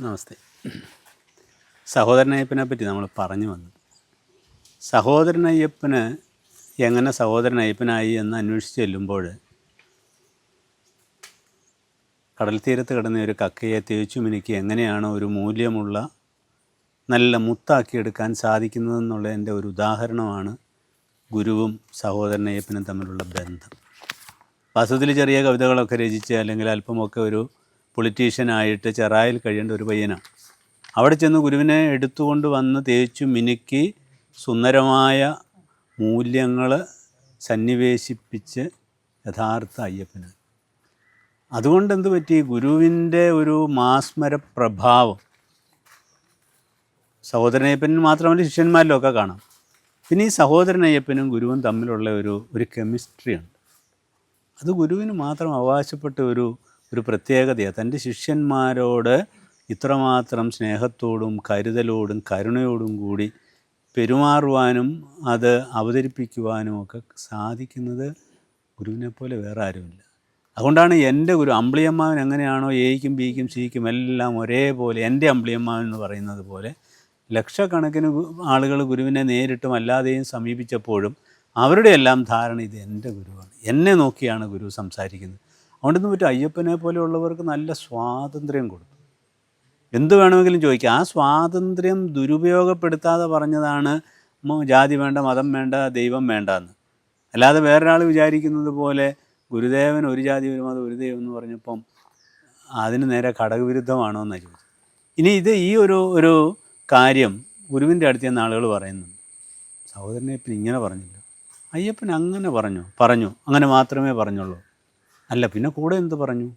നമസ്തേ. സഹോദരനയ്യപ്പനെ പറ്റി നമ്മൾ പറഞ്ഞു വന്നത് സഹോദരനയ്യപ്പന് എങ്ങനെ സഹോദരനയ്യപ്പനായി എന്ന് അന്വേഷിച്ച് ചെല്ലുമ്പോൾ കടൽ തീരത്ത് കിടന്ന ഒരു കക്കയെ തേച്ചു മിനുക്കി എങ്ങനെയാണ് ഒരു മൂല്യമുള്ള നല്ല മുത്താക്കിയെടുക്കാൻ സാധിക്കുന്നതെന്നുള്ളതിന്റെ ഒരു ഉദാഹരണമാണ് ഗുരുവും സഹോദരനയ്യപ്പനും തമ്മിലുള്ള ബന്ധം. വാസ്തവത്തിൽ ചെറിയ കവിതകളൊക്കെ രചിച്ച് അല്ലെങ്കിൽ അല്പമൊക്കെ ഒരു പൊളിറ്റീഷ്യനായിട്ട് ചെറായിൽ കഴിയേണ്ട ഒരു പയ്യനാണ് അവിടെ ചെന്ന് ഗുരുവിനെ എടുത്തുകൊണ്ട് വന്ന് തേച്ചു മിനുക്കി സുന്ദരമായ മൂല്യങ്ങൾ സന്നിവേശിപ്പിച്ച് യഥാർത്ഥ അയ്യപ്പന്. അതുകൊണ്ട് എന്ത് പറ്റി? ഗുരുവിന്റെ ഒരു മാസ്മര പ്രഭാവം സഹോദരനയ്യപ്പനും മാത്രമല്ല ശിഷ്യന്മാരിലൊക്കെ കാണാം. പിന്നെ ഈ സഹോദരനയ്യപ്പനും ഗുരുവും തമ്മിലുള്ള ഒരു ഒരു കെമിസ്ട്രി ഉണ്ട് അത് ഗുരുവിന് മാത്രം അവകാശപ്പെട്ട ഒരു ഒരു പ്രത്യേകതയാണ് തന്റെ ശിഷ്യന്മാരോട് ഇത്രമാത്രം സ്നേഹത്തോടും കരുതലോടും കരുണയോടും കൂടി പെരുമാറുവാനും അത് അവതരിപ്പിക്കുവാനും ഒക്കെ സാധിക്കുന്നത് ഗുരുവിനെ പോലെ വേറെ ആരുമില്ല. അതുകൊണ്ടാണ് എന്റെ ഗുരു അമ്പിളിയമ്മാവൻ എങ്ങനെയാണോ എയ്ക്കും ബിക്കും സിക്കും എല്ലാം ഒരേപോലെ എന്റെ അമ്പിളിയമ്മാവൻ എന്ന് പറയുന്നത് പോലെ ലക്ഷക്കണക്കിന് ആളുകൾ ഗുരുവിനെ നേരിട്ടും അല്ലാതെയും സമീപിച്ചപ്പോഴും അവരുടെ എല്ലാം ധാരണ ഇത് എന്റെ ഗുരുവാണ്. എന്നെ നോക്കിയാണ് ഗുരു സംസാരിക്കുന്നത്. അതുകൊണ്ടെന്ന് പറ്റും അയ്യപ്പനെ പോലെയുള്ളവർക്ക് നല്ല സ്വാതന്ത്ര്യം കൊടുത്തു. എന്ത് വേണമെങ്കിലും ചോദിക്കുക ആ സ്വാതന്ത്ര്യം ദുരുപയോഗപ്പെടുത്താതെ പറഞ്ഞതാണ് ജാതി വേണ്ട മതം വേണ്ട ദൈവം വേണ്ട എന്ന് അല്ലാതെ വേറൊരാൾ വിചാരിക്കുന്നത് പോലെ ഗുരുദേവൻ ഒരു ജാതി ഒരു മതം ഒരു ദൈവം എന്ന് പറഞ്ഞപ്പം അതിന് നേരെ ഘടകവിരുദ്ധമാണോ എന്നാണ് ചോദിച്ചത്. ഇനി ഇത് ഈ ഒരു ഒരു കാര്യം ഗുരുവിന്റെ അടുത്ത് നിന്ന് ആളുകൾ പറയുന്നു സഹോദരനെ ഇപ്പം ഇങ്ങനെ പറഞ്ഞില്ല. അയ്യപ്പൻ അങ്ങനെ പറഞ്ഞു? പറഞ്ഞു. അങ്ങനെ മാത്രമേ പറഞ്ഞുള്ളൂ. അല്ല പിന്നെ കൂടെ എന്ത് പറഞ്ഞു?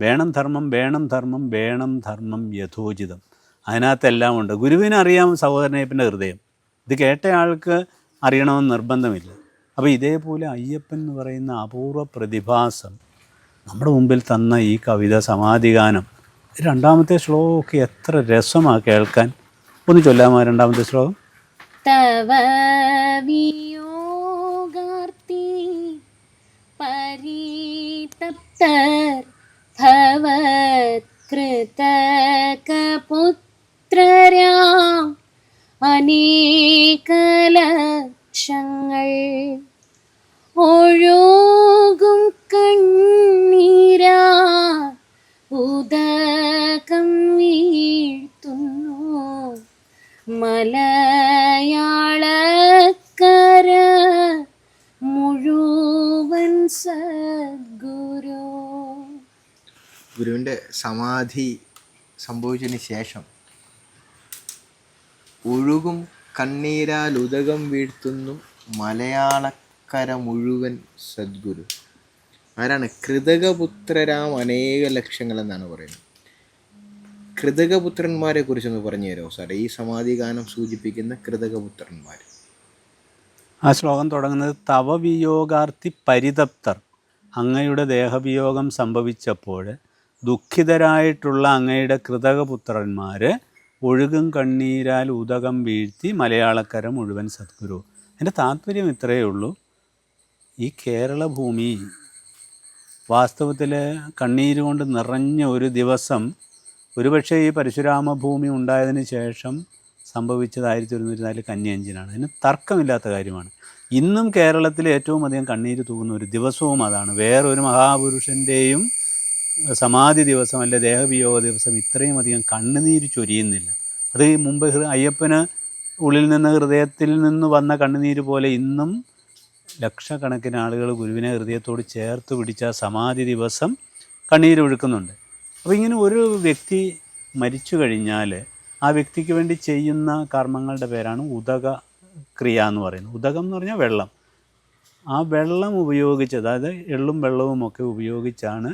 വേണം ധർമ്മം വേണം ധർമ്മം വേണം ധർമ്മം യഥോചിതം. അതിനകത്തെല്ലാം ഉണ്ട്. ഗുരുവിന് അറിയാം സഹോദരനയ്യപ്പന്റെ ഹൃദയം. ഇത് കേട്ട ആൾക്ക് അറിയണമെന്ന് നിർബന്ധമില്ല. അപ്പോൾ ഇതേപോലെ അയ്യപ്പൻ എന്ന് പറയുന്ന അപൂർവ പ്രതിഭാസം നമ്മുടെ മുമ്പിൽ തന്ന ഈ കവിത സമാധിഗാനം രണ്ടാമത്തെ ശ്ലോകമൊക്കെ എത്ര രസമാണ് കേൾക്കാൻ. ഒന്ന് ചൊല്ലാമോ രണ്ടാമത്തെ ശ്ലോകം? ഭവത്കൃതകപുത്രരാം അനേകലക്ഷങ്ങൾ ഒഴുകും കണ്ണീരാ ഉദകം വീഴ്ത്തുന്നു. മലയാളക്കര മുഴുവൻ സദ്ഗുരു ഗുരുവിന്റെ സമാധി സംഭവിച്ചതിന് ശേഷം ഒഴുകും കണ്ണീരാൽ ഉദകം വീഴ്ത്തുന്നു മലയാളക്കര മുഴുവൻ സദ്ഗുരു. ആരാണ്? കൃതകപുത്രരാം അനേക ലക്ഷങ്ങൾ എന്നാണ് പറയുന്നത്. കൃതകപുത്രന്മാരെ കുറിച്ചൊന്ന് പറഞ്ഞു തരുമോ സാർ ഈ സമാധി ഗാനം സൂചിപ്പിക്കുന്ന കൃതകപുത്രന്മാർ. ആ ശ്ലോകം തുടങ്ങുന്നത് തവവിയോഗാർത്ഥി പരിതപ്തർ. അങ്ങയുടെ ദേഹവിയോഗം സംഭവിച്ചപ്പോൾ ദുഃഖിതരായിട്ടുള്ള അങ്ങയുടെ കൃതകപുത്രന്മാർ ഒഴുകും കണ്ണീരാൽ ഉദകം വീഴ്ത്തി മലയാളക്കര മുഴുവൻ സദ്ഗുരു. എന്റെ താല്പര്യം ഇത്രയേ ഉള്ളൂ. ഈ കേരള ഭൂമി വാസ്തവത്തിൽ കണ്ണീര് കൊണ്ട് നിറഞ്ഞ ഒരു ദിവസം ഒരുപക്ഷെ ഈ പരശുരാമ ഭൂമി ഉണ്ടായതിന് ശേഷം സംഭവിച്ചത് ആയിരത്തി ഒരുന്നൂറ്റി നാല് കന്യഞ്ചിനാണ് അതിന് തർക്കമില്ലാത്ത കാര്യമാണ്. ഇന്നും കേരളത്തിൽ ഏറ്റവും അധികം കണ്ണീര് തൂകുന്ന ഒരു ദിവസവും അതാണ്. വേറൊരു മഹാപുരുഷന്റെയും സമാധി ദിവസം അല്ലെ ദേഹവിയോഗ ദിവസം ഇത്രയും അധികം കണ്ണുനീര് ചൊരിയുന്നില്ല. അത് മുമ്പ് അയ്യപ്പന് ഉള്ളിൽ നിന്ന് ഹൃദയത്തിൽ നിന്ന് വന്ന കണ്ണുനീര് പോലെ ഇന്നും ലക്ഷക്കണക്കിന് ആളുകൾ ഗുരുവിനെ ഹൃദയത്തോട് ചേർത്ത് പിടിച്ച സമാധി ദിവസം കണ്ണീര് ഒഴുക്കുന്നുണ്ട്. അപ്പോൾ ഇങ്ങനെ ഒരു വ്യക്തി മരിച്ചു കഴിഞ്ഞാൽ ആ വ്യക്തിക്ക് വേണ്ടി ചെയ്യുന്ന കർമ്മങ്ങളുടെ പേരാണ് ഉദക ക്രിയ എന്ന് പറയുന്നത്. ഉദകം എന്ന് പറഞ്ഞാൽ വെള്ളം. ആ വെള്ളം ഉപയോഗിച്ച് അതായത് എള്ളും വെള്ളവും ഒക്കെ ഉപയോഗിച്ചാണ്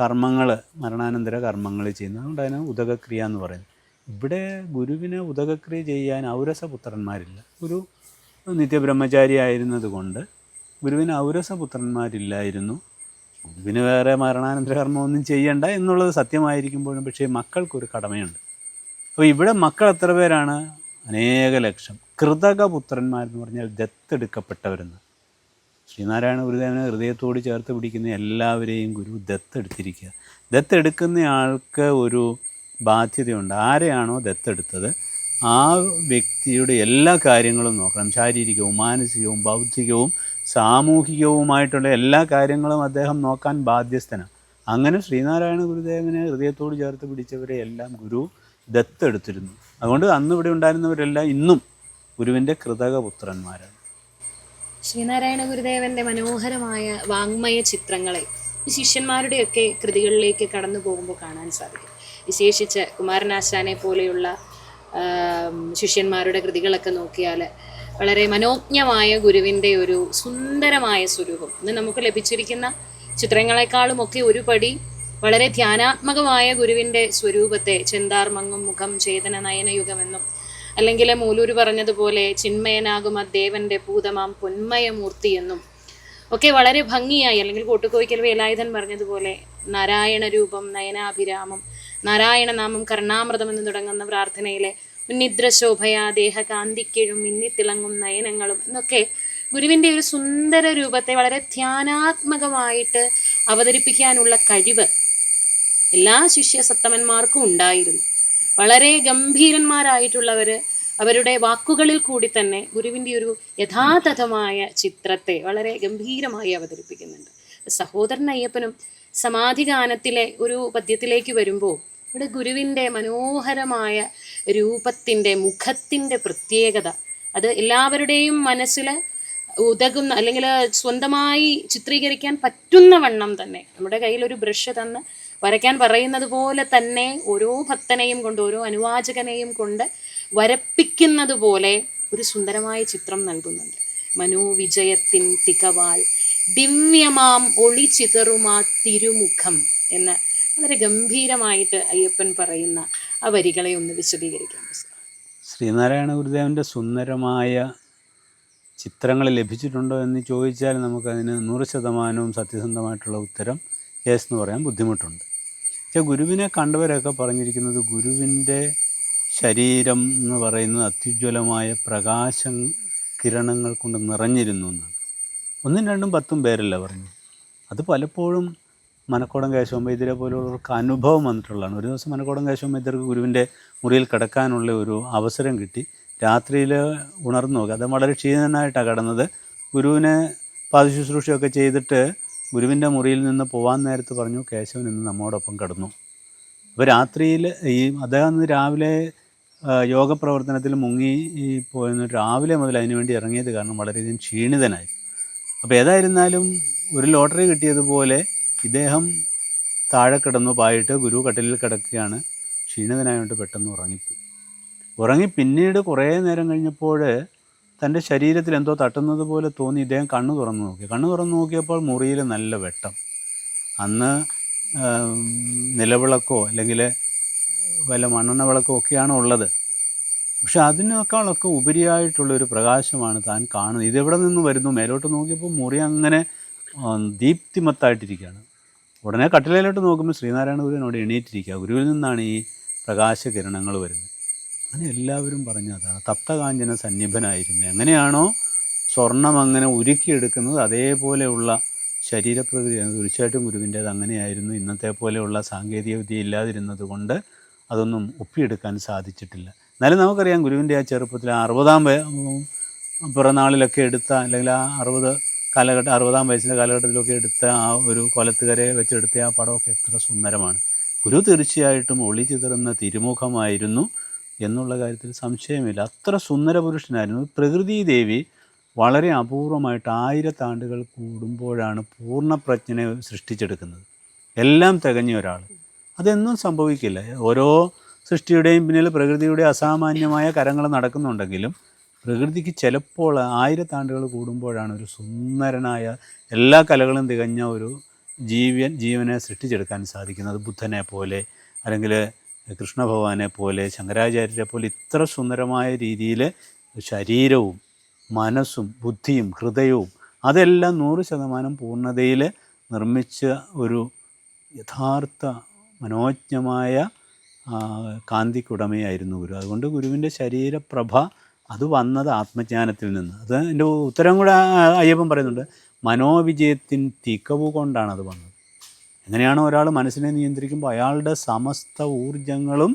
കർമ്മങ്ങൾ മരണാനന്തര കർമ്മങ്ങൾ ചെയ്യുന്നത് അതുകൊണ്ട് ഉദകക്രിയ എന്ന് പറയുന്നത്. ഇവിടെ ഗുരുവിനെ ഉദകക്രിയ ചെയ്യാൻ ഔരസപുത്രന്മാരില്ല. ഗുരു നിത്യബ്രഹ്മചാരി ആയിരുന്നത് കൊണ്ട് ഗുരുവിന് ഔരസപുത്രന്മാരില്ലായിരുന്നു. ഗുരുവിന് വേറെ മരണാനന്തര കർമ്മമൊന്നും ചെയ്യണ്ട എന്നുള്ളത് സത്യമായിരിക്കുമ്പോഴും പക്ഷേ മക്കൾക്കൊരു കടമയുണ്ട്. അപ്പോൾ ഇവിടെ മക്കൾ എത്ര പേരാണ്? അനേക ലക്ഷം. കൃതകപുത്രന്മാരെന്ന് പറഞ്ഞാൽ ദത്തെടുക്കപ്പെട്ടവരെന്ന്. ശ്രീനാരായണ ഗുരുദേവനെ ഹൃദയത്തോട് ചേർത്ത് പിടിക്കുന്ന എല്ലാവരെയും ഗുരു ദത്തെടുത്തിരിക്കുക. ദത്തെടുക്കുന്ന ആൾക്ക് ഒരു ബാധ്യതയുണ്ട്. ആരെയാണോ ദത്തെടുത്തത്? ആ വ്യക്തിയുടെ എല്ലാ കാര്യങ്ങളും നോക്കണം. ശാരീരികവും മാനസികവും ബൗദ്ധികവും സാമൂഹികവുമായിട്ടുള്ള എല്ലാ കാര്യങ്ങളും അദ്ദേഹം നോക്കാൻ ബാധ്യസ്ഥനാണ്. അങ്ങനെ ശ്രീനാരായണ ഗുരുദേവനെ ഹൃദയത്തോട് ചേർത്ത് പിടിച്ചവരെ എല്ലാം ഗുരു ദത്തെടുത്തിരുന്നു. അതുകൊണ്ട് അന്ന് ഇവിടെ ഉണ്ടായിരുന്നവരെല്ലാം ഇന്നും ഗുരുവിന്റെ കൃതകപുത്രന്മാരാണ്. ശ്രീനാരായണ ഗുരുദേവന്റെ മനോഹരമായ വാങ്മയ ചിത്രങ്ങളെ ശിഷ്യന്മാരുടെയൊക്കെ കൃതികളിലേക്ക് കടന്നു പോകുമ്പോൾ കാണാൻ സാധിക്കും. വിശേഷിച്ച് കുമാരനാശാനെ പോലെയുള്ള ശിഷ്യന്മാരുടെ കൃതികളൊക്കെ നോക്കിയാൽ വളരെ മനോജ്ഞമായ ഗുരുവിന്റെ ഒരു സുന്ദരമായ സ്വരൂപം. ഇന്ന് നമുക്ക് ലഭിച്ചിരിക്കുന്ന ചിത്രങ്ങളെക്കാളും ഒക്കെ ഒരു പടി വളരെ ധ്യാനാത്മകമായ ഗുരുവിന്റെ സ്വരൂപത്തെ ചെന്താർ മങ്ങും മുഖം ചേതന നയനയുഗമെന്നും അല്ലെങ്കിൽ മൂലൂര് പറഞ്ഞതുപോലെ ചിന്മയനാകും ദേവന്റെ പൂതമാം പൊന്മയമൂർത്തി എന്നും. ഒക്കെ വളരെ ഭംഗിയായി അല്ലെങ്കിൽ കോട്ടുകോയ്ക്കൽ വേലായുധൻ പറഞ്ഞതുപോലെ നാരായണ രൂപം നയനാഭിരാമം നാരായണ നാമം കർണാമൃതം എന്ന് തുടങ്ങുന്ന പ്രാർത്ഥനയിലെ ഉന്നിദ്രശോഭയാ ദേഹ ദേഹകാന്തിക്കിഴും മിന്നിത്തിളങ്ങും നയനങ്ങളും എന്നൊക്കെ ഗുരുവിന്റെ ഒരു സുന്ദര രൂപത്തെ വളരെ ധ്യാനാത്മകമായിട്ട് അവതരിപ്പിക്കാനുള്ള കഴിവ് എല്ലാ ശിഷ്യ സത്തമന്മാർക്കും ഉണ്ടായിരുന്നു. വളരെ ഗംഭീരന്മാരായിട്ടുള്ളവർ അവരുടെ വാക്കുകളിൽ കൂടി തന്നെ ഗുരുവിന്റെ ഒരു യഥാതഥമായ ചിത്രത്തെ വളരെ ഗംഭീരമായി അവതരിപ്പിക്കുന്നുണ്ട്. സഹോദരൻ അയ്യപ്പനും സമാധിഗാനത്തിലെ ഒരു പദ്യത്തിലേക്ക് വരുമ്പോൾ ഇവിടെ ഗുരുവിന്റെ മനോഹരമായ രൂപത്തിന്റെ മുഖത്തിന്റെ പ്രത്യേകത. അത് എല്ലാവരുടെയും മനസ്സിൽ ഉതകുന്ന അല്ലെങ്കിൽ സ്വന്തമായി ചിത്രീകരിക്കാൻ പറ്റുന്ന വണ്ണം തന്നെ. നമ്മുടെ കയ്യിൽ ഒരു ബ്രഷ് തന്ന് വരയ്ക്കാൻ പറയുന്നത് പോലെ തന്നെ ഓരോ ഭക്തനെയും കൊണ്ട് ഓരോ അനുവാചകനെയും കൊണ്ട് വരപ്പിക്കുന്നത് പോലെ ഒരു സുന്ദരമായ ചിത്രം നൽകുന്നുണ്ട്. മനോവിജയത്തിൻ തികവാൽ ദിവ്യമാം ഒളി ചിതറുമാ തിരുമുഖം എന്ന് വളരെ ഗംഭീരമായിട്ട് അയ്യപ്പൻ പറയുന്ന ആ വരികളെ ഒന്ന് വിശദീകരിക്കാം. ശ്രീനാരായണ ഗുരുദേവന്റെ സുന്ദരമായ ചിത്രങ്ങൾ ലഭിച്ചിട്ടുണ്ടോ എന്ന് ചോദിച്ചാൽ നമുക്കതിന് നൂറ് ശതമാനവും സത്യസന്ധമായിട്ടുള്ള ഉത്തരം യെസ് എന്ന് പറയാൻ ബുദ്ധിമുട്ടുണ്ട്. പക്ഷേ ഗുരുവിനെ കണ്ടവരൊക്കെ പറഞ്ഞിരിക്കുന്നത് ഗുരുവിന്റെ ശരീരം എന്ന് പറയുന്നത് അത്യുജ്വലമായ പ്രകാശം കിരണങ്ങൾ കൊണ്ട് നിറഞ്ഞിരുന്നു എന്നാണ്. ഒന്നും രണ്ടും പത്തും പേരല്ല പറഞ്ഞു. അത് പലപ്പോഴും മനക്കോടം കേശവം വൈദ്യരെ പോലുള്ളവർക്ക് അനുഭവം വന്നിട്ടുള്ളതാണ്. ഒരു ദിവസം മനക്കോടം കേശവം വൈദ്യർക്ക് ഗുരുവിന്റെ മുറിയിൽ കിടക്കാനുള്ള ഒരു അവസരം കിട്ടി. രാത്രിയിൽ ഉണർന്നു നോക്കി. അത് വളരെ ക്ഷീണനായിട്ടാണ് കിടന്നത്. ഗുരുവിനെ പാദശുശ്രൂഷയൊക്കെ ചെയ്തിട്ട് ഗുരുവിന്റെ മുറിയിൽ നിന്ന് പോവാൻ നേരത്ത് പറഞ്ഞു കേശവൻ ഇന്ന് നമ്മോടൊപ്പം കടന്നു. അപ്പോൾ രാത്രിയിൽ ഈ അദ്ദേഹം രാവിലെ യോഗ പ്രവർത്തനത്തിൽ മുങ്ങി ഈ പോയെന്ന് രാവിലെ മുതൽ അതിനു വേണ്ടി ഇറങ്ങിയത് കാരണം വളരെയധികം ക്ഷീണിതനായി. അപ്പോൾ ഏതായിരുന്നാലും ഒരു ലോട്ടറി കിട്ടിയതുപോലെ ഇദ്ദേഹം താഴെ കിടന്നു പായിട്ട് ഗുരു കട്ടിലിൽ കിടക്കുകയാണ്. ക്ഷീണിതനായതുകൊണ്ട് പെട്ടെന്ന് ഉറങ്ങിപ്പോയി. ഉറങ്ങി പിന്നീട് കുറേ നേരം കഴിഞ്ഞപ്പോൾ തന്റെ ശരീരത്തിൽ എന്തോ തട്ടുന്നത് പോലെ തോന്നി ഇദ്ദേഹം കണ്ണു തുറന്നു നോക്കി. കണ്ണു തുറന്നു നോക്കിയപ്പോൾ മുറിയിൽ നല്ല വെട്ടം. അന്ന് നിലവിളക്കോ അല്ലെങ്കിൽ വല്ല മണ്ണെണ്ണ വിളക്കോ ഒക്കെയാണ് ഉള്ളത്. പക്ഷെ അതിനേക്കാളൊക്കെ ഉപരിയായിട്ടുള്ളൊരു പ്രകാശമാണ് താൻ കാണുന്നത്. ഇതെവിടെ നിന്ന് വരുന്നു? മേലോട്ട് നോക്കിയപ്പോൾ മുറി അങ്ങനെ ദീപ്തിമത്തായിട്ടിരിക്കുകയാണ്. ഉടനെ കട്ടിലയിലോട്ട് നോക്കുമ്പോൾ ശ്രീനാരായണ ഗുരുവിനോട് എണീറ്റിരിക്കുക. ഗുരുവിൽ നിന്നാണ് ഈ പ്രകാശകിരണങ്ങൾ വരുന്നത്. അങ്ങനെ എല്ലാവരും പറഞ്ഞു അതാണ് തപ്തകാഞ്ചന സന്നിഭനായിരുന്നു. എങ്ങനെയാണോ സ്വർണം അങ്ങനെ ഉരുക്കിയെടുക്കുന്നത് അതേപോലെയുള്ള ശരീരപ്രകൃതി തീർച്ചയായിട്ടും ഗുരുവിന്റേത് അങ്ങനെയായിരുന്നു. ഇന്നത്തെ പോലെയുള്ള സാങ്കേതിക വിദ്യ ഇല്ലാതിരുന്നത് കൊണ്ട് അതൊന്നും ഒപ്പിയെടുക്കാൻ സാധിച്ചിട്ടില്ല. എന്നാലും നമുക്കറിയാം ഗുരുവിന്റെ ആ ചെറുപ്പത്തിൽ ആ അറുപതാം പിറന്നാളിലൊക്കെ എടുത്ത അല്ലെങ്കിൽ ആ അറുപത് കാലഘട്ടം അറുപതാം വയസ്സിന്റെ കാലഘട്ടത്തിലൊക്കെ എടുത്ത ആ ഒരു കൊലത്തുകരയെ വെച്ചെടുത്ത ആ പടമൊക്കെ എത്ര സുന്ദരമാണ്. ഗുരു തീർച്ചയായിട്ടും ഒളി ചിതറുന്ന തിരുമുഖമായിരുന്നു. എന്നുള്ള കാര്യത്തിൽ സംശയമില്ല. അത്ര സുന്ദര പുരുഷനായിരുന്നു. പ്രകൃതി ദേവി വളരെ അപൂർവമായിട്ട് ആയിരത്താണ്ടുകൾ കൂടുമ്പോഴാണ് പൂർണപ്രജ്ഞനെ സൃഷ്ടിച്ചെടുക്കുന്നത്. എല്ലാം തികഞ്ഞ ഒരാൾ. അതെന്നും സംഭവിക്കില്ല. ഓരോ സൃഷ്ടിയുടെയും പിന്നിൽ പ്രകൃതിയുടെ അസാമാന്യമായ കരങ്ങൾ നടക്കുന്നുണ്ടെങ്കിലും പ്രകൃതിക്ക് ചിലപ്പോൾ ആയിരത്താണ്ടുകൾ കൂടുമ്പോഴാണ് ഒരു സുന്ദരനായ എല്ലാ കലകളും തികഞ്ഞ ഒരു ജീവൻ ജീവനെ സൃഷ്ടിച്ചെടുക്കാൻ സാധിക്കുന്നത്. ബുദ്ധനെ പോലെ അല്ലെങ്കിൽ കൃഷ്ണഭഗവാനെ പോലെ ശങ്കരാചാര്യരെ പോലെ ഇത്ര സുന്ദരമായ രീതിയിൽ ശരീരവും മനസ്സും ബുദ്ധിയും ഹൃദയവും അതെല്ലാം നൂറ് ശതമാനം പൂർണതയിൽ നിർമ്മിച്ച ഒരു യഥാർത്ഥ മനോജ്ഞമായ കാന്തിക്കുടമയായിരുന്നു ഗുരു. അതുകൊണ്ട് ഗുരുവിന്റെ ശരീരപ്രഭ അത് വന്നത് ആത്മജ്ഞാനത്തിൽ നിന്ന്. അത് എന്റെ ഉത്തരം കൂടെ അയ്യപ്പം പറയുന്നുണ്ട് മനോവിജയത്തിൻ തികവ് കൊണ്ടാണ് അത് വന്നത്. എങ്ങനെയാണോ ഒരാൾ മനസ്സിനെ നിയന്ത്രിക്കുമ്പോൾ അയാളുടെ സമസ്ത ഊർജങ്ങളും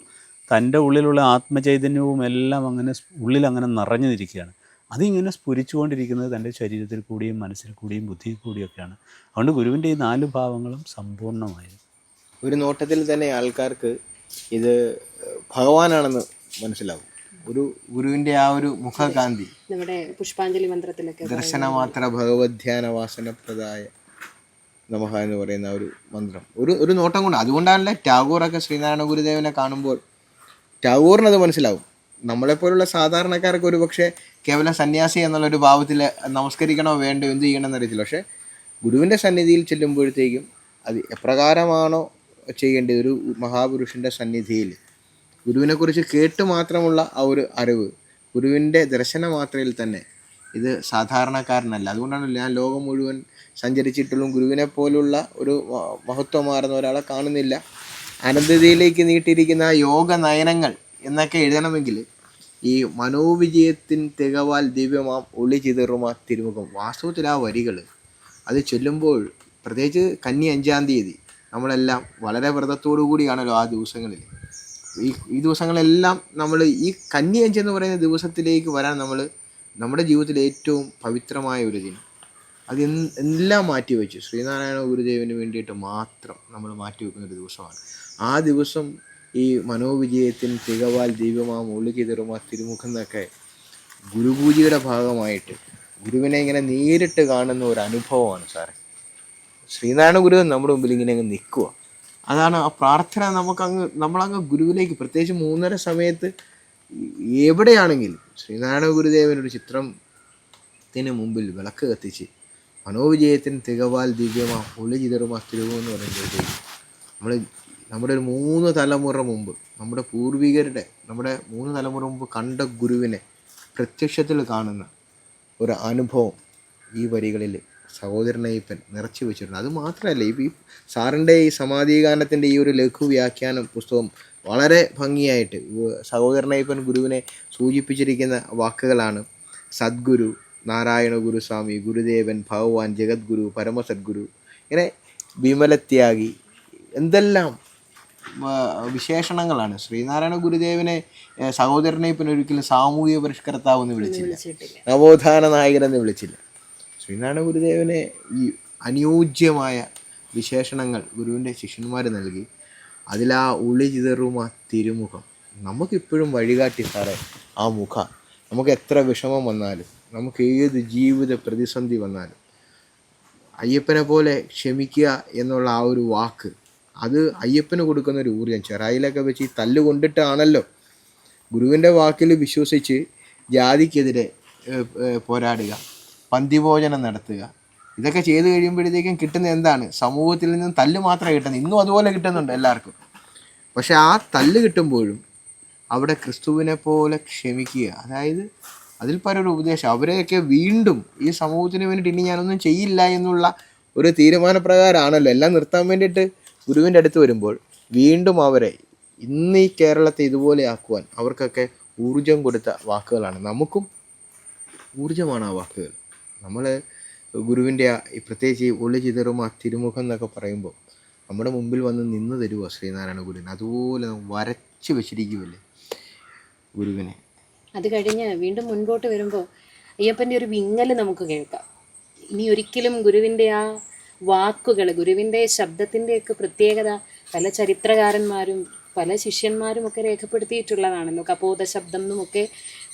തന്റെ ഉള്ളിലുള്ള ആത്മചൈതന്യവും എല്ലാം അങ്ങനെ ഉള്ളിൽ അങ്ങനെ നിറഞ്ഞു നിൽക്കുകയാണ് അതിങ്ങനെ സ്ഫുരിച്ചുകൊണ്ടിരിക്കുന്നത് തന്റെ ശരീരത്തിൽ കൂടിയും മനസ്സിൽ കൂടിയും ബുദ്ധിയിൽ കൂടിയൊക്കെയാണ്. അതുകൊണ്ട് ഗുരുവിന്റെ ഈ നാല് ഭാവങ്ങളും സമ്പൂർണമായിരുന്നു ഒരു നോട്ടത്തിൽ തന്നെ ആൾക്കാർക്ക് ഇത് ഭഗവാനാണെന്ന് മനസ്സിലാവും. ഒരു ഗുരുവിന്റെ ആ ഒരു മുഖകാന്തി നമ്മുടെ പുഷ്പാഞ്ജലി മന്ത്രത്തിലൊക്കെ ദർശനമാത്ര ഭഗവത്ധ്യാന വാസനപ്രദായ നമഹ എന്ന് പറയുന്ന ഒരു മന്ത്രം. ഒരു ഒരു നോട്ടം കൊണ്ട്. അതുകൊണ്ടാണല്ലേ ടാഗോറൊക്കെ ശ്രീനാരായണ ഗുരുദേവനെ കാണുമ്പോൾ ടാഗോറിനത് മനസ്സിലാവും. നമ്മളെപ്പോലുള്ള സാധാരണക്കാർക്ക് ഒരു പക്ഷേ കേവലം സന്യാസി എന്നുള്ളൊരു ഭാവത്തിൽ നമസ്കരിക്കണോ വേണ്ടോ എന്ത് ചെയ്യണമെന്ന് അറിയത്തില്ല. പക്ഷേ ഗുരുവിന്റെ സന്നിധിയിൽ ചെല്ലുമ്പോഴത്തേക്കും അത് എപ്രകാരമാണോ ചെയ്യേണ്ടത് ഒരു മഹാപുരുഷന്റെ സന്നിധിയിൽ? ഗുരുവിനെക്കുറിച്ച് കേട്ട് മാത്രമുള്ള ആ ഒരു അറിവ് ഗുരുവിന്റെ ദർശന മാത്രയിൽ തന്നെ ഇത് സാധാരണക്കാരനല്ല. അതുകൊണ്ടാണ് ഞാൻ ലോകം മുഴുവൻ സഞ്ചരിച്ചിട്ടുള്ളതും ഗുരുവിനെ പോലുള്ള ഒരു മഹത്വമാർന്ന ഒരാളെ കാണുന്നില്ല. അനന്തതയിലേക്ക് നീട്ടിയിരിക്കുന്ന യോഗ നയനങ്ങൾ എന്നൊക്കെ എഴുതണമെങ്കിൽ ഈ മനോവിജയത്തിൻ തികവാൽ ദിവ്യമാം ഒളി ചിതറുമാ തിരുമുഖം. വാസ്തവത്തിൽ ആ വരികൾ അത് ചൊല്ലുമ്പോൾ പ്രത്യേകിച്ച് കന്നി അഞ്ചാം തീയതി നമ്മളെല്ലാം വളരെ വ്രതത്തോടു കൂടിയാണല്ലോ ആ ദിവസങ്ങളിൽ. ഈ ഈ ദിവസങ്ങളെല്ലാം നമ്മൾ ഈ കന്നി അഞ്ചെന്ന് പറയുന്ന ദിവസത്തിലേക്ക് വരാൻ നമ്മൾ നമ്മുടെ ജീവിതത്തിലെ ഏറ്റവും പവിത്രമായ ഒരു ദിനം. അത് എല്ലാം മാറ്റി വെച്ചു. ശ്രീനാരായണ ഗുരുദേവന് വേണ്ടിയിട്ട് മാത്രം നമ്മൾ മാറ്റി വെക്കുന്ന ഒരു ദിവസമാണ്. ആ ദിവസം ഈ മനോവിജയത്തിന് തികവാൽ ദൈവമാം ഒളികിതറുമാ തിരുമുഖം എന്നൊക്കെ ഗുരുപൂജയുടെ ഭാഗമായിട്ട് ഗുരുവിനെ ഇങ്ങനെ നേരിട്ട് കാണുന്ന ഒരു അനുഭവമാണ് സാറേ. ശ്രീനാരായണ ഗുരു നമ്മുടെ മുമ്പിൽ ഇങ്ങനെ അങ്ങ് നിൽക്കുക അതാണ് ആ പ്രാർത്ഥന നമുക്കങ്ങ് നമ്മളങ്ങ് ഗുരുവിലേക്ക് പ്രത്യേകിച്ച് മൂന്നര സമയത്ത് എവിടെയാണെങ്കിലും ശ്രീനാരായണ ഗുരുദേവനൊരു ചിത്രത്തിന് മുമ്പിൽ വിളക്ക് കത്തിച്ച് മനോവിജയത്തിന് തികവാൽ ദിവ്യമാ ഒളി ചിതറുമാ എന്ന് പറയുമ്പോഴത്തേക്ക് നമ്മൾ നമ്മുടെ ഒരു മൂന്ന് തലമുറ മുമ്പ് നമ്മുടെ പൂർവികരുടെ നമ്മുടെ മൂന്ന് തലമുറ മുമ്പ് കണ്ട ഗുരുവിനെ പ്രത്യക്ഷത്തിൽ കാണുന്ന ഒരു അനുഭവം ഈ വരികളിൽ സഹോദരനയ്യപ്പൻ നിറച്ചു വെച്ചിട്ടുണ്ട്. അത് മാത്രമല്ല ഈ സാറിന്റെ ഈ സമാധിഗാനത്തിന്റെ ഈ ഒരു ലഘു വ്യാഖ്യാനം പുസ്തകം വളരെ ഭംഗിയായിട്ട് സഹോദരനയ്യപ്പൻ ഗുരുവിനെ സൂചിപ്പിച്ചിരിക്കുന്ന വാക്കുകളാണ് സദ്ഗുരു നാരായണ ഗുരുസ്വാമി ഗുരുദേവൻ ഭഗവാൻ ജഗദ്ഗുരു പരമസദ്ഗുരു ഇങ്ങനെ വിമലത്യാഗി. എന്തെല്ലാം വിശേഷണങ്ങളാണ്? ശ്രീനാരായണ ഗുരുദേവനെ സഹോദരനെ പിന്നെ ഒരിക്കലും സാമൂഹിക പരിഷ്കർത്താവ് എന്ന് വിളിച്ചില്ല. നവോത്ഥാന നായകൻ എന്ന് വിളിച്ചില്ല. ശ്രീനാരായണ ഗുരുദേവനെ ഈ അനുയോജ്യമായ വിശേഷണങ്ങൾ ഗുരുവിന്റെ ശിഷ്യന്മാർ നൽകി. അതിലാ ഉളി ചിതറും ആ തിരുമുഖം. നമുക്കിപ്പോഴും വഴികാട്ടി സാറേ ആ മുഖ. നമുക്ക് എത്ര വിഷമം വന്നാലും നമുക്ക് ഏത് ജീവിത പ്രതിസന്ധി വന്നാലും അയ്യപ്പനെ പോലെ ക്ഷമിക്കുക എന്നുള്ള ആ ഒരു വാക്ക് അത് അയ്യപ്പന് കൊടുക്കുന്ന ഒരു ഊർജം. ചെറായിലൊക്കെ വെച്ച് ഈ തല്ല് കൊണ്ടിട്ടാണല്ലോ ഗുരുവിന്റെ വാക്കിൽ വിശ്വസിച്ച് ജാതിക്കെതിരെ പോരാടുക പന്തിഭോജനം നടത്തുക. ഇതൊക്കെ ചെയ്ത് കഴിയുമ്പോഴത്തേക്കും കിട്ടുന്ന എന്താണ്? സമൂഹത്തിൽ നിന്നും തല്ല് മാത്രമേ കിട്ടുന്നത് ഇന്നും അതുപോലെ കിട്ടുന്നുണ്ട് എല്ലാവർക്കും. പക്ഷെ ആ തല്ല് കിട്ടുമ്പോഴും അവിടെ ക്രിസ്തുവിനെ പോലെ ക്ഷമിക്കുക അതായത് അതിൽ പരൊരു ഉപദേശം അവരെയൊക്കെ വീണ്ടും ഈ സമൂഹത്തിന് വേണ്ടിയിട്ട് ഇനി ഞാനൊന്നും ചെയ്യില്ല എന്നുള്ള ഒരു തീരുമാനപ്രകാരമാണല്ലോ എല്ലാം നിർത്താൻ വേണ്ടിയിട്ട് ഗുരുവിന്റെ അടുത്ത് വരുമ്പോൾ വീണ്ടും അവരെ ഇന്ന് ഈ കേരളത്തെ ഇതുപോലെ ആക്കുവാൻ അവർക്കൊക്കെ ഊർജം കൊടുത്ത വാക്കുകളാണ്. നമുക്കും ഊർജമാണ് ആ വാക്കുകൾ. നമ്മൾ ഗുരുവിന്റെ ഈ പ്രത്യേകിച്ച് ഈ ഒളി ചിതറും ആ തിരുമുഖം എന്നൊക്കെ പറയുമ്പോൾ നമ്മുടെ മുമ്പിൽ വന്ന് നിന്ന് തരുമോ ശ്രീനാരായണ ഗുരുവിന്? അതുപോലെ വരച്ച് വെച്ചിരിക്കുമല്ലേ ഗുരുവിനെ? അത് കഴിഞ്ഞ് വീണ്ടും മുൻപോട്ട് വരുമ്പോൾ അയ്യപ്പന്റെ ഒരു വിങ്ങൽ നമുക്ക് കേൾക്കാം. ഇനി ഒരിക്കലും ഗുരുവിന്റെ ആ വാക്കുകൾ ഗുരുവിന്റെ ശബ്ദത്തിന്റെയൊക്കെ പ്രത്യേകത പല ചരിത്രകാരന്മാരും പല ശിഷ്യന്മാരും ഒക്കെ രേഖപ്പെടുത്തിയിട്ടുള്ളതാണല്ലോ കപോത ശബ്ദം എന്നുമൊക്കെ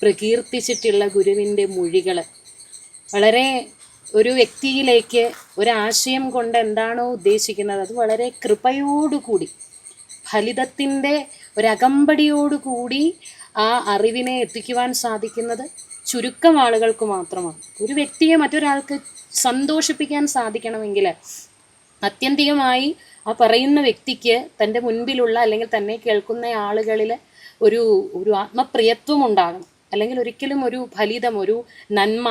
പ്രകീർത്തിച്ചിട്ടുള്ള ഗുരുവിന്റെ മൊഴികൾ വളരെ ഒരു വ്യക്തിയിലേക്ക് ഒരാശയം കൊണ്ട് എന്താണോ ഉദ്ദേശിക്കുന്നത് അത് വളരെ കൃപയോടുകൂടി ഫലിതത്തിന്റെ ഒരകമ്പടിയോടുകൂടി ആ അറിവിനെ എത്തിക്കുവാൻ സാധിക്കുന്നത് ചുരുക്കം ആളുകൾക്ക് മാത്രമാണ്. ഒരു വ്യക്തിയെ മറ്റൊരാൾക്ക് സന്തോഷിപ്പിക്കാൻ സാധിക്കണമെങ്കിൽ അത്യന്തികമായി ആ പറയുന്ന വ്യക്തിക്ക് തന്റെ മുൻപിലുള്ള അല്ലെങ്കിൽ തന്നെ കേൾക്കുന്ന ആളുകളിൽ ഒരു ഒരു ആത്മപ്രിയത്വം ഉണ്ടാകണം. അല്ലെങ്കിൽ ഒരിക്കലും ഒരു ഫലിതം ഒരു നന്മ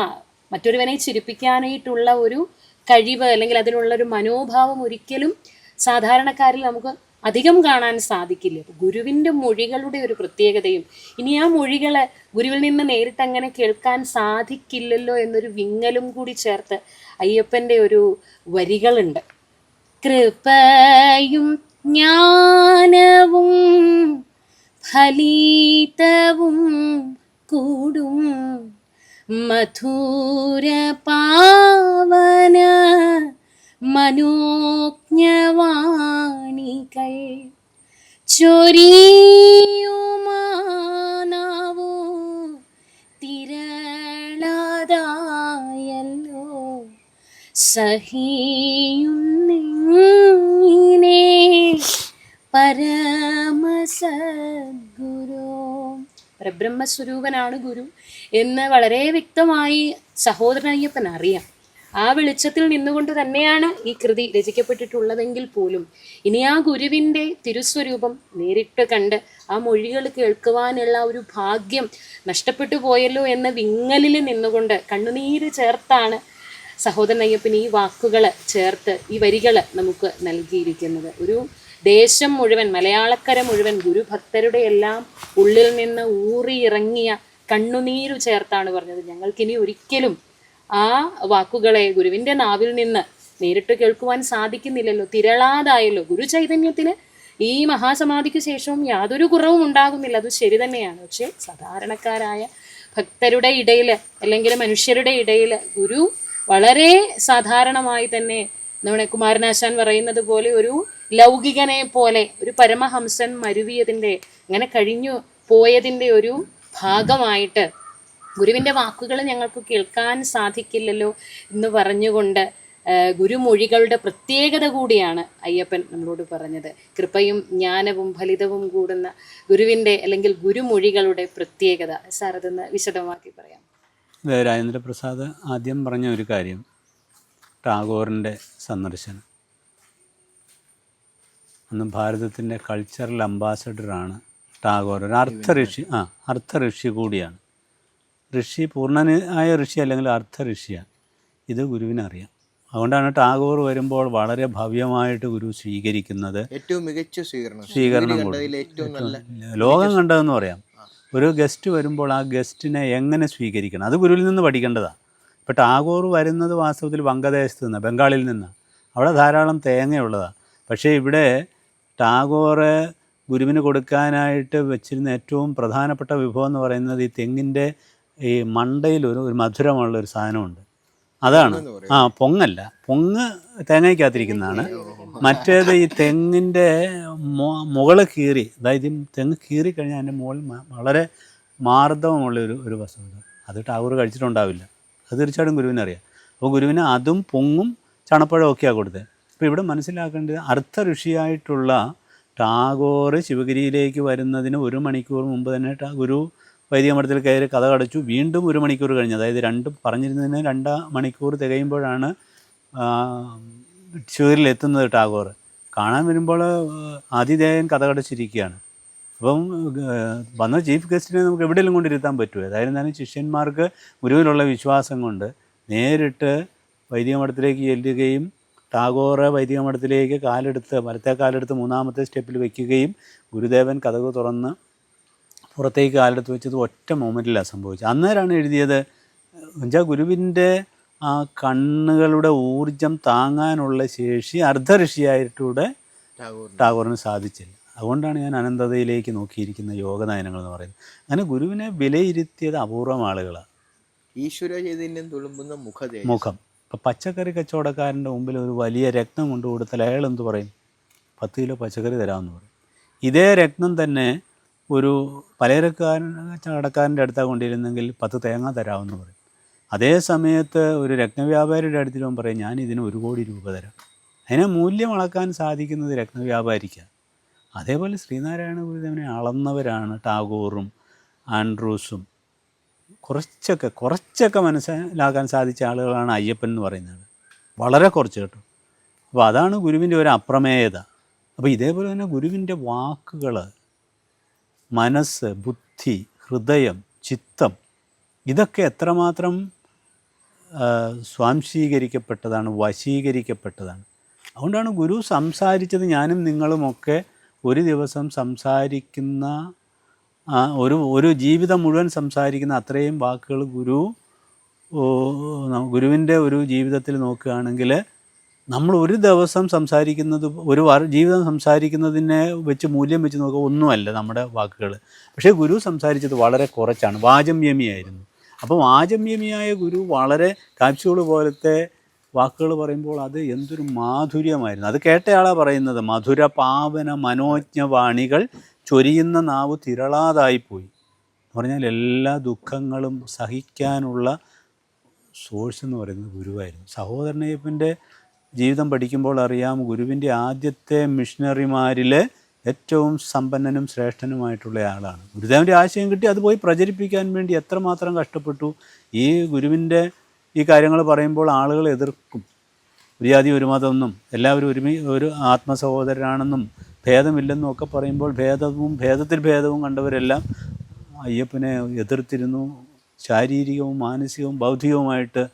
മറ്റൊരുവനെ ചിരിപ്പിക്കാനായിട്ടുള്ള ഒരു കഴിവ് അല്ലെങ്കിൽ അതിനുള്ള ഒരു മനോഭാവം ഒരിക്കലും സാധാരണക്കാരിൽ നമുക്ക് അധികം കാണാൻ സാധിക്കില്ല. ഗുരുവിന്റെ മൊഴികളുടെ ഒരു പ്രത്യേകതയും ഇനി ആ മൊഴികളെ ഗുരുവിൽ നിന്ന് നേരിട്ട് അങ്ങനെ കേൾക്കാൻ സാധിക്കില്ലല്ലോ എന്നൊരു വിങ്ങലും കൂടി ചേർത്ത് അയ്യപ്പന്റെ ഒരു വരികളുണ്ട്. കൃപയും ജ്ഞാനവും ഫലീതവും കൂടും. മധുര പാവന മനോജ്ഞവാണികൾ ചൊരിയുമാനാവോ. തിരളാതായല്ലോ. സഹിയുന്നിങ്ങനെ പരമസദ്ഗുരു. പരബ്രഹ്മസ്വരൂപനാണ് ഗുരു എന്ന് വളരെ വ്യക്തമായി സഹോദരനയ്യപ്പൻ അറിയാം ആ വെളിച്ചത്തിൽ നിന്നുകൊണ്ട് തന്നെയാണ് ഈ കൃതി രചിക്കപ്പെട്ടിട്ടുള്ളതെങ്കിൽ പോലും. ഇനി ആ ഗുരുവിന്റെ തിരുസ്വരൂപം നേരിട്ട് കണ്ട് ആ മൊഴികൾ കേൾക്കുവാനുള്ള ഒരു ഭാഗ്യം നഷ്ടപ്പെട്ടു പോയല്ലോ എന്ന വിങ്ങലിൽ നിന്നുകൊണ്ട് കണ്ണുനീര് ചേർത്താണ് സഹോദരൻ അയ്യപ്പൻ ഈ വാക്കുകൾ ചേർത്ത് ഈ വരികൾ നമുക്ക് നൽകിയിരിക്കുന്നത്. ഒരു ദേശം മുഴുവൻ മലയാളക്കര മുഴുവൻ ഗുരുഭക്തരുടെ എല്ലാം ഉള്ളിൽ നിന്ന് ഊറിയിറങ്ങിയ കണ്ണുനീരു ചേർത്താണ് പറഞ്ഞത്. ഞങ്ങൾക്കിനി ഒരിക്കലും ആ വാക്കുകളെ ഗുരുവിന്റെ നാവിൽ നിന്ന് നേരിട്ട് കേൾക്കുവാൻ സാധിക്കുന്നില്ലല്ലോ. തിരളാതായല്ലോ ഗുരു ചൈതന്യത്തിന്. ഈ മഹാസമാധിക്ക് ശേഷവും യാതൊരു കുറവും ഉണ്ടാകുന്നില്ല. അത് ശരി തന്നെയാണ്. പക്ഷേ സാധാരണക്കാരായ ഭക്തരുടെ ഇടയിൽ അല്ലെങ്കിൽ മനുഷ്യരുടെ ഇടയിൽ ഗുരു വളരെ സാധാരണമായി തന്നെ നമ്മുടെ കുമാരനാശാൻ പറയുന്നത് പോലെ ഒരു ലൗകികനെ പോലെ ഒരു പരമഹംസൻ മരുവിയതിന്റെ അങ്ങനെ കഴിഞ്ഞു പോയതിന്റെ ഒരു ഭാഗമായിട്ട് ഗുരുവിന്റെ വാക്കുകൾ ഞങ്ങൾക്ക് കേൾക്കാൻ സാധിക്കില്ലല്ലോ എന്ന് പറഞ്ഞുകൊണ്ട് ഗുരുമൊഴികളുടെ പ്രത്യേകത കൂടിയാണ് അയ്യപ്പൻ നമ്മളോട് പറഞ്ഞത്. കൃപയും ജ്ഞാനവും ഫലിതവും കൂടുന്ന ഗുരുവിന്റെ അല്ലെങ്കിൽ ഗുരുമൊഴികളുടെ പ്രത്യേകത. സാർ അതൊന്ന് വിശദമാക്കി പറയാം. അതെ രാജേന്ദ്രപ്രസാദ് ആദ്യം പറഞ്ഞ ഒരു കാര്യം. ടാഗോറിന്റെ സന്ദർശനം. അന്ന് ഭാരതത്തിന്റെ കൾച്ചറൽ അംബാസഡറാണ് ടാഗോർ. ഒരു അർത്ഥ ഋഷി ആ അർത്ഥ ഋഷി കൂടിയാണ്. ഋഷി പൂർണനായ ഋഷി അല്ലെങ്കിൽ അർദ്ധ ഋഷിയാണ് ഇത് ഗുരുവിനറിയാം. അതുകൊണ്ടാണ് ടാഗോർ വരുമ്പോൾ വളരെ ഭവ്യമായിട്ട് ഗുരു സ്വീകരിക്കുന്നത് ഏറ്റവും മികച്ച സ്വീകരണം. സ്വീകരണം ലോകം കണ്ടതെന്ന് പറയാം. ഒരു ഗസ്റ്റ് വരുമ്പോൾ ആ ഗസ്റ്റിനെ എങ്ങനെ സ്വീകരിക്കണം? അത് ഗുരുവിൽ നിന്ന് പഠിക്കേണ്ടതാണ് ഇപ്പോൾ ടാഗോർ വരുന്നത് വാസ്തവത്തിൽ വങ്കദേശത്ത് നിന്ന് ബംഗാളിൽ നിന്ന്. അവിടെ ധാരാളം തേങ്ങയുള്ളതാണ് പക്ഷേ ഇവിടെ ടാഗോറെ ഗുരുവിന് കൊടുക്കാനായിട്ട് വെച്ചിരുന്ന ഏറ്റവും പ്രധാനപ്പെട്ട വിഭവം എന്ന് പറയുന്നത് ഈ തെങ്ങിന്റെ ഈ മണ്ടയിൽ ഒരു ഒരു മധുരമുള്ള ഒരു സാധനമുണ്ട്. അതാണ്. ആ പൊങ്ങല്ല. പൊങ്ങ് തേങ്ങയ്ക്കകത്തിരിക്കുന്നതാണ്. മറ്റേത് ഈ തെങ്ങിന്റെ മുകൾ കീറി അതായത് തെങ്ങ് കീറി കഴിഞ്ഞാൽ അതിന്റെ മുകളിൽ വളരെ മാർദ്ദവമുള്ള ഒരു ഒരു വസ്തുണ്ട് അത് ടവർ കഴിച്ചിട്ടുണ്ടാവില്ല. അത് തീർച്ചയായിട്ടും ഗുരുവിന് അറിയാം. അപ്പോൾ ഗുരുവിന് അതും പൊങ്ങും ചണപ്പഴം ഒക്കെയാണ് കൊടുത്തത്. അപ്പോൾ ഇവിടെ മനസ്സിലാക്കേണ്ടത് അർത്ഥ ഋഷിയായിട്ടുള്ള ടാഗോർ ശിവഗിരിയിലേക്ക് വരുന്നതിന് ഒരു മണിക്കൂർ മുമ്പ് തന്നെ ടാ- ഗുരു വൈദികമഠത്തിൽ കയറി കഥ കടച്ചു. വീണ്ടും ഒരു മണിക്കൂർ കഴിഞ്ഞ്. അതായത് രണ്ട് പറഞ്ഞിരുന്നതിന് രണ്ടാം മണിക്കൂർ തികയുമ്പോഴാണ് ചുവരിലെത്തുന്നത് ടാഗോർ. കാണാൻ വരുമ്പോൾ ആതിഥേയൻ കഥ കടച്ചിരിക്കുകയാണ്. അപ്പം വന്ന ചീഫ് ഗസ്റ്റിനെ നമുക്ക് എവിടെയെങ്കിലും കൊണ്ടിരുത്താൻ പറ്റുമോ? ഏതായിരുന്നാലും ശിഷ്യന്മാർക്ക് ഗുരുവിലുള്ള വിശ്വാസം കൊണ്ട് നേരിട്ട് വൈദികമഠത്തിലേക്ക് ചെല്ലുകയും ടാഗോറ് വൈദികമഠത്തിലേക്ക് കാലെടുത്ത് വലത്തെ കാലെടുത്ത് മൂന്നാമത്തെ സ്റ്റെപ്പിൽ വയ്ക്കുകയും ഗുരുദേവൻ കഥക് തുറന്ന് പുറത്തേക്ക് കാലെടുത്ത് വെച്ചത് ഒറ്റ മൊമെന്റിലാണ് സംഭവിച്ചത്. അന്നേരമാണ് എഴുതിയത് എന്നുവെച്ചാൽ ഗുരുവിന്റെ ആ കണ്ണുകളുടെ ഊർജം താങ്ങാനുള്ള ശേഷി അർദ്ധഋഷിയായിട്ടൂടെ ടാഗോറിന്. സാധിച്ചില്ല. അതുകൊണ്ടാണ് ഞാൻ അനന്തതയിലേക്ക് നോക്കിയിരിക്കുന്ന യോഗനയനങ്ങൾ എന്ന് പറയുന്നത്. അങ്ങനെ ഗുരുവിനെ വിലയിരുത്തിയത് അപൂർവം ആളുകളാണ് ഈശ്വര ചൈതന്യം തുളുമ്പുന്ന മുഖതേ മുഖം. ഇപ്പം പച്ചക്കറി കച്ചവടക്കാരന്റെ മുമ്പിൽ ഒരു വലിയ രക്തം കൊണ്ടു കൊടുത്താൽ അയാൾ എന്ത് പറയും? പത്ത് കിലോ പച്ചക്കറി തരാമെന്ന് പറയും. ഇതേ രക്തം തന്നെ ഒരു പലചരക്കാരൻ കടക്കാരന്റെ അടുത്താണ് കൊണ്ടിരുന്നെങ്കിൽ പത്ത് തേങ്ങ തരാമെന്ന് പറയും. അതേ സമയത്ത് ഒരു രത്നവ്യാപാരിയുടെ അടുത്തിലും പറയും ഞാൻ ഇതിന് ഒരു കോടി രൂപ തരാം. അതിനെ മൂല്യം അളക്കാൻ സാധിക്കുന്നത് രത്നവ്യാപാരിക്കാണ്. അതേപോലെ ശ്രീനാരായണ ഗുരുദേവനെ അളന്നവരാണ് ടാഗോറും ആൻഡ്രൂസും. കുറച്ചൊക്കെ കുറച്ചൊക്കെ മനസ്സിലാക്കാൻ സാധിച്ച ആളുകളാണ് അയ്യപ്പൻ എന്ന് പറയുന്നത്. വളരെ കുറച്ച് കേട്ടോ. അപ്പോൾ അതാണ് ഗുരുവിന്റെ ഒരു അപ്രമേയത. അപ്പോൾ ഇതേപോലെ തന്നെ ഗുരുവിന്റെ വാക്കുകൾ മനസ്സ് ബുദ്ധി ഹൃദയം ചിത്തം ഇതൊക്കെ എത്രമാത്രം സ്വാംശീകരിക്കപ്പെട്ടതാണ് വശീകരിക്കപ്പെട്ടതാണ്. അതുകൊണ്ടാണ് ഗുരു സംസാരിച്ചത് ഞാനും നിങ്ങളുമൊക്കെ ഒരു ദിവസം സംസാരിക്കുന്ന ഒരു ഒരു ജീവിതം മുഴുവൻ സംസാരിക്കുന്ന അത്രയും വാക്കുകൾ ഗുരു ഗുരുവിന്റെ ഒരു ജീവിതത്തിൽ നോക്കുകയാണെങ്കിൽ നമ്മൾ ഒരു ദിവസം സംസാരിക്കുന്നത് ഒരു ജീവിതം സംസാരിക്കുന്നതിനെ വെച്ച് മൂല്യം വെച്ച് നോക്കുക ഒന്നുമല്ല നമ്മുടെ വാക്കുകൾ. പക്ഷേ ഗുരു സംസാരിച്ചത് വളരെ കുറച്ചാണ്. വാചമ്യമിയായിരുന്നു. അപ്പോൾ വാചമ്യമിയായ ഗുരു വളരെ കാപ്സ്യൂൾ പോലത്തെ വാക്കുകൾ പറയുമ്പോൾ അത് എന്തൊരു മാധുര്യമായിരുന്നു. അത് കേട്ടയാളാ പറയുന്നത് മധുര പാവന മനോജ്ഞവാണികൾ ചൊരിയുന്ന നാവ് തിരളാതായിപ്പോയി എന്ന് പറഞ്ഞാൽ എല്ലാ ദുഃഖങ്ങളും സഹിക്കാനുള്ള സോഴ്സ് എന്ന് പറയുന്നത് ഗുരുവായിരുന്നു. സഹോദരനയ്യപ്പന്റെ ജീവിതം പഠിക്കുമ്പോൾ അറിയാം ഗുരുവിന്റെ ആദ്യത്തെ മിഷണറിമാരിൽ ഏറ്റവും സമ്പന്നനും ശ്രേഷ്ഠനുമായിട്ടുള്ള ആളാണ്. ഗുരുദേവന്റെ ആശയം കിട്ടി അത് പോയി പ്രചരിപ്പിക്കാൻ വേണ്ടി എത്രമാത്രം കഷ്ടപ്പെട്ടു. ഈ ഗുരുവിന്റെ ഈ കാര്യങ്ങൾ പറയുമ്പോൾ ആളുകൾ എതിർക്കും. ഒരു ജാതി ഒരു മതമെന്നും എല്ലാവരും ഒരുമി ഒരു ആത്മസഹോദരനാണെന്നും ഭേദമില്ലെന്നും ഒക്കെ പറയുമ്പോൾ ഭേദവും ഭേദത്തിൽ ഭേദവും കണ്ടവരെല്ലാം അയ്യപ്പനെ എതിർത്തിരുന്നു. ശാരീരികവും മാനസികവും ബൗദ്ധികവുമായിട്ട്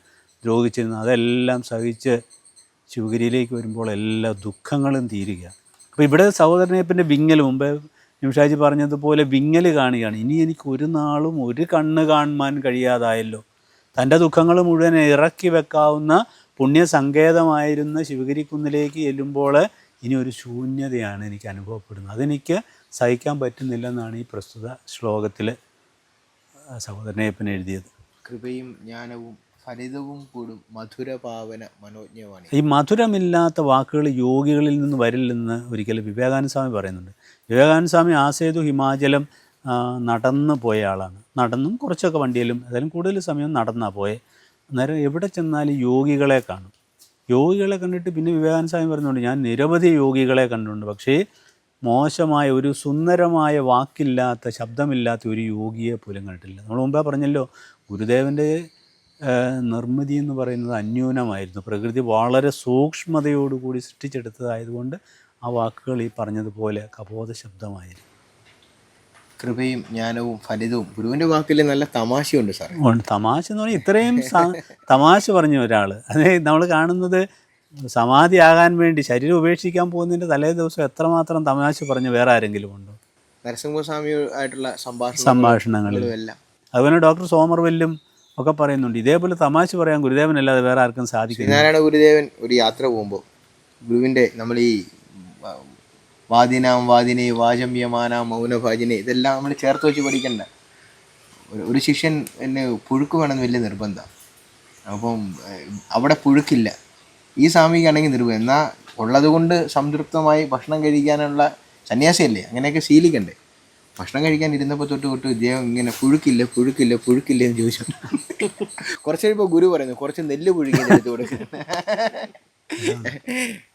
ദ്രോഹിച്ചിരുന്നു. അതെല്ലാം സഹിച്ച് ശിവഗിരിയിലേക്ക് വരുമ്പോൾ എല്ലാ ദുഃഖങ്ങളും തീരുക. അപ്പോൾ ഇവിടെ സഹോദരനയ്യപ്പന്റെ വിങ്ങൽ മുമ്പേ നിമിഷാജി പറഞ്ഞതുപോലെ വിങ്ങൽ കാണുകയാണ്. ഇനി എനിക്ക് ഒരു നാളും ഒരു കണ്ണ് കാണുവാൻ കഴിയാതായല്ലോ. തന്റെ ദുഃഖങ്ങൾ മുഴുവൻ ഇറക്കി വെക്കാവുന്ന പുണ്യസങ്കേതമായിരുന്ന ശിവഗിരി കുന്നിലേക്ക് ചെല്ലുമ്പോൾ ഇനി ഒരു ശൂന്യതയാണ് എനിക്ക് അനുഭവപ്പെടുന്നത്. അതെനിക്ക് സഹിക്കാൻ പറ്റുന്നില്ലെന്നാണ് ഈ പ്രസ്തുത ശ്ലോകത്തിൽ സഹോദരനയ്യപ്പൻ എഴുതിയത്. കൃപയും ജ്ഞാനവും ഫലിതവും കൂടും. മധുരപാവന മനോജ്ഞവാണി ഈ മധുരമില്ലാത്ത വാക്കുകൾ യോഗികളിൽ നിന്ന് വരില്ലെന്ന് ഒരിക്കലും വിവേകാനന്ദ സ്വാമി പറയുന്നുണ്ട്. വിവേകാനന്ദ സ്വാമി ആസേതു ഹിമാചലം നടന്ന് പോയ ആളാണ്. നടന്നും കുറച്ചൊക്കെ വണ്ടിയിലും ഏതായാലും കൂടുതൽ സമയം നടന്നാണ് പോയെ. അന്നേരം എവിടെ ചെന്നാലും യോഗികളെ കാണും. യോഗികളെ കണ്ടിട്ട് പിന്നെ വിവേകാനന്ദ സ്വാമി പറഞ്ഞുകൊണ്ട് ഞാൻ നിരവധി യോഗികളെ കണ്ടിട്ടുണ്ട്. പക്ഷേ മോശമായ ഒരു സുന്ദരമായ വാക്കില്ലാത്ത ശബ്ദമില്ലാത്ത ഒരു യോഗിയെ പോലും കണ്ടിട്ടില്ല. നമ്മൾ മുമ്പേ പറഞ്ഞല്ലോ ഗുരുദേവന്റെ നിർമ്മിതി എന്ന് പറയുന്നത് അന്യൂനമായിരുന്നു. പ്രകൃതി വളരെ സൂക്ഷ്മതയോടുകൂടി സൃഷ്ടിച്ചെടുത്തതായതുകൊണ്ട് ആ വാക്കുകൾ ഈ പറഞ്ഞതുപോലെ കബോധ ശബ്ദമായിരുന്നു കൃപയും ജ്ഞാനവും ഫലിതവും. ഗുരുവിന്റെ വാക്കിൽ നല്ല തമാശയുണ്ട് സാർ ഉണ്ട്. തമാശ എന്ന് പറഞ്ഞാൽ ഇത്രയും തമാശ പറഞ്ഞ ഒരാൾ അതായത് നമ്മൾ കാണുന്നത് സമാധി ആകാൻ വേണ്ടി ശരീരം ഉപേക്ഷിക്കാൻ പോകുന്നതിന്റെ തലേ ദിവസം എത്രമാത്രം തമാശ പറഞ്ഞ് വേറെ ആരെങ്കിലും ഉണ്ടോ? നരസിംഹസ്വാമി ആയിട്ടുള്ള സംഭാഷണം എല്ലാം. അതുപോലെ ഡോക്ടർ സോമർവെല്ലും ഒക്കെ പറയുന്നുണ്ട്. ഇതേപോലെ തമാശ പറയാൻ ഗുരുദേവൻ അല്ലാതെ വേറെ ആർക്കും സാധിക്കില്ല. ശ്രീനാരായണ ഗുരുദേവൻ ഒരു യാത്ര പോകുമ്പോൾ ഗുരുവിന്റെ നമ്മൾ ഈ വാദിനാം വാദിനെ വാചമ്യമാന മൗനഭാജിനെ ഇതെല്ലാം നമ്മൾ ചേർത്ത് വെച്ച് പഠിക്കണ്ട. ഒരു ശിഷ്യൻ എന്നെ പുഴുക്ക് വേണമെന്ന് വലിയ നിർബന്ധം. അപ്പം അവിടെ പുഴുക്കില്ല. ഈ സ്വാമിക്കാണെങ്കിൽ നിർബന്ധം. എന്നാൽ ഉള്ളത് കൊണ്ട് സംതൃപ്തമായി ഭക്ഷണം കഴിക്കാനുള്ള സന്യാസിയല്ലേ? അങ്ങനെയൊക്കെ ശീലിക്കണ്ടേ? ഭക്ഷണം കഴിക്കാൻ ഇരുന്നപ്പോൾ തൊട്ട് തൊട്ട് ഇദ്ദേഹം ഇങ്ങനെ പുഴുക്കില്ല പുഴുക്കില്ല പുഴുക്കില്ല എന്ന് ചോദിച്ചു. കുറച്ച് കഴിയുമ്പോൾ ഗുരു പറയുന്നു കുറച്ച് നെല്ല് പുഴുങ്ങി എടുത്ത് കൊടുക്കുന്നു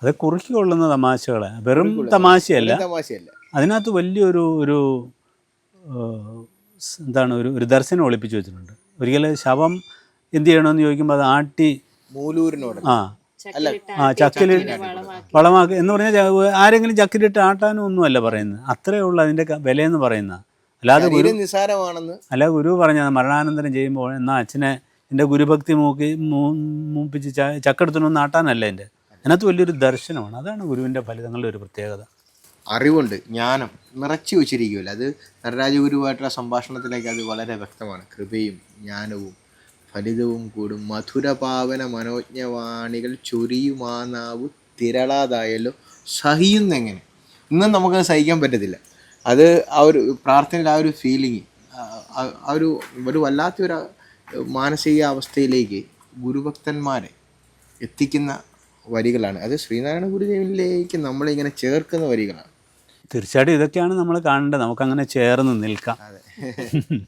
അത് കുറുക്കി കൊള്ളുന്ന തമാശകളെ. വെറും തമാശയല്ല. തമാശയല്ല. അതിനകത്ത് വലിയൊരു ഒരു എന്താണ് ഒരു ഒരു ദർശനം ഒളിപ്പിച്ചു വെച്ചിട്ടുണ്ട്. ഒരിക്കലും ശവം എന്ത് ചെയ്യണമെന്ന് ചോദിക്കുമ്പോൾ അത് ആട്ടി മൂലൂരിനോട്. ആ ആ ചക്കിലിട്ട് വളമാക്കി. എന്ന് പറഞ്ഞാൽ ആരെങ്കിലും ചക്കിലിട്ട് ആട്ടാനും ഒന്നുമല്ല പറയുന്നത്. അത്രേ ഉള്ളൂ അതിന്റെ വില എന്ന് പറയുന്ന അല്ലാതെ ഗുരു നിസാരമാണെന്ന് അല്ല ഗുരു പറഞ്ഞത് മരണാനന്തരം ചെയ്യുമ്പോൾ എന്നാ അച്ഛനെ എന്റെ ഗുരുഭക്തി മൂക്കി മൂ- മൂപ്പിച്ച് ച- ചക്കെടുത്തൊന്നും നാട്ടാനല്ല എന്റെ അതിനകത്ത് വലിയൊരു ദർശനമാണ്. അതാണ് ഗുരുവിന്റെ ഫലിതങ്ങളുടെ ഒരു പ്രത്യേകത. അറിവുണ്ട് ജ്ഞാനം നിറച്ചു വെച്ചിരിക്കുമല്ലോ അത് നടരാജഗുരുവായിട്ടുള്ള സംഭാഷണത്തിലേക്ക് അത് വളരെ വ്യക്തമാണ്. കൃപയും ജ്ഞാനവും ഫലിതവും കൂടും. മധുരപാവന മനോജ്ഞവാണികൾ ചൊരിയുമാനാവ് തിരളാതായല്ലോ. സഹിയുന്നെങ്ങനെ? ഇന്നും നമുക്കത് സഹിക്കാൻ പറ്റത്തില്ല. അത് ആ ഒരു പ്രാർത്ഥനയിൽ ആ ഒരു ഫീലിംഗ് ആ ഒരു ഒരു വല്ലാത്തൊരു മാനസിക അവസ്ഥയിലേക്ക് ഗുരുഭക്തന്മാരെ എത്തിക്കുന്ന വരികളാണ്. അത് ശ്രീനാരായണ ഗുരുദേവനിലേക്ക് നമ്മളിങ്ങനെ ചേർക്കുന്ന വരികളാണ്. തീർച്ചയായിട്ടും ഇതൊക്കെയാണ് നമ്മൾ കാണേണ്ടത്. നമുക്കങ്ങനെ ചേർന്ന് നിൽക്കാം. അതെ.